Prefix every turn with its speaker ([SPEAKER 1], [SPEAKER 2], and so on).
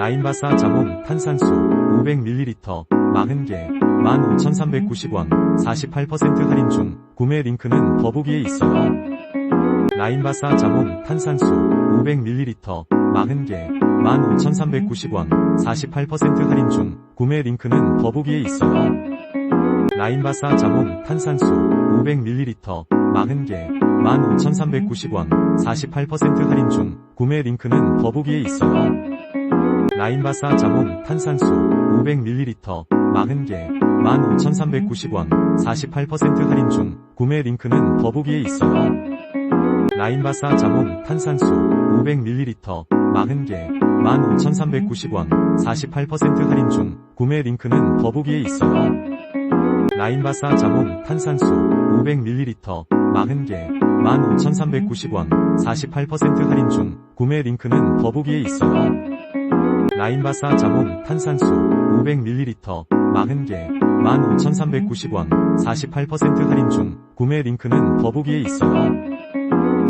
[SPEAKER 1] 라인바사 자몽 탄산수 500ml 40개 15,390원 48% 할인 중 구매 링크는 더보기에 있어요. 라인바사 자몽 탄산수 500ml 40개 15,390원 48% 할인 중 구매 링크는 더보기에 있어요. 라인바사 자몽 탄산수 500ml 40개 15,390원 48% 할인 중 구매 링크는 더보기에 있어요. 라인바사 자몽 탄산수 500ml 40개 15,390원 48% 할인 중 구매 링크는 더보기에 있어요. 라인바사 자몽 탄산수 500ml 40개 15,390원 48% 할인 중 구매 링크는 더보기에 있어요. 라인바사 자몽 탄산수 500ml 40개 15,390원 48% 할인 중 구매 링크는 더보기에 있어요. 라인바사 자몽 탄산수 500ml 40개 15,390원 48% 할인 중 구매 링크는 더보기에 있어요.